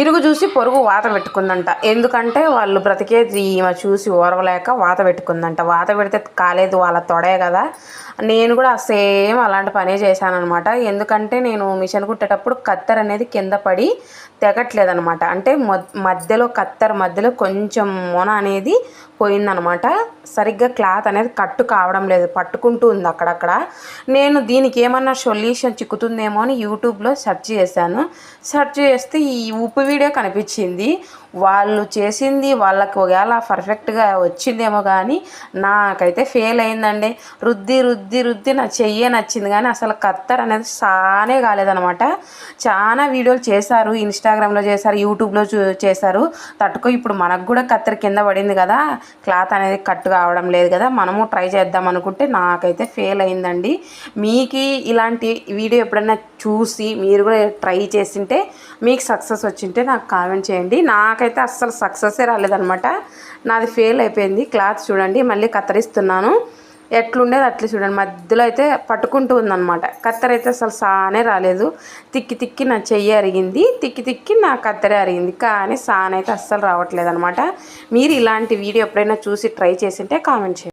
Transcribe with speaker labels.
Speaker 1: ఇరుగు చూసి పొరుగు వాత పెట్టుకుందంట. ఎందుకంటే వాళ్ళు బ్రతికేది ఈమె చూసి ఓర్వలేక వాత పెట్టుకుందంట. వాత పెడితే కాలేదు వాళ్ళ తొడే కదా. నేను కూడా సేమ్ అలాంటి పనే చేశాను అనమాట ఎందుకంటే నేను మిషన్ కుట్టేటప్పుడు కత్తెర అనేది కింద పడి తెగట్లేదనమాట అంటే మధ్యలో కత్తెర మధ్యలో కొంచెం మొన అనేది పోయిందనమాట సరిగ్గా క్లాత్ అనేది కట్టు కావడం లేదు. పట్టుకుంటూ ఉంది అక్కడక్కడ. నేను దీనికి ఏమన్నా సొల్యూషన్ చిక్కుతుందేమో అని యూట్యూబ్లో సెర్చ్ చేశాను. సెర్చ్ చేస్తే ఈ ఉప్పు వీడియో కనిపించింది. వాళ్ళు చేసింది వాళ్ళకి ఒకవేళ పర్ఫెక్ట్గా వచ్చిందేమో కానీ నాకైతే ఫెయిల్ అయిందండి. రుద్ది రుద్ది రుద్ది నా చెయ్యే నచ్చింది కానీ అసలు కత్తర్ అనేది సానే కాలేదనమాట చాలా వీడియోలు చేశారు. ఇన్స్టాగ్రామ్లో చేశారు యూట్యూబ్లో చూ చేశారు. తట్టుకో ఇప్పుడు మనకు కూడా కత్తెర కింద పడింది కదా. క్లాత్ అనేది కట్ కావడం లేదు కదా. మనము ట్రై చేద్దాం అనుకుంటే నాకైతే ఫెయిల్ అయిందండి. మీకు ఇలాంటి వీడియో ఎప్పుడైనా చూసి మీరు కూడా ట్రై చేసింటే మీకు సక్సెస్ వచ్చింది ఉంటే నాకు కామెంట్ చేయండి. నాకైతే అస్సలు సక్సెసే రాలేదనమాట నాది ఫెయిల్ అయిపోయింది. క్లాత్ చూడండి మళ్ళీ కత్తరిస్తున్నాను. ఎట్లుండేది అట్లా చూడండి. మధ్యలో అయితే పట్టుకుంటూ ఉందన్నమాట. కత్తెర అయితే అసలు సానే రాలేదు. తిక్కి తిక్కి నా చెయ్యి అరిగింది. తిక్కి తిక్కి నా కత్తెర అరిగింది. కానీ సాన్ అయితే అస్సలు రావట్లేదు అనమాట మీరు ఇలాంటి వీడియో ఎప్పుడైనా చూసి ట్రై చేసింటే కామెంట్ చేయండి.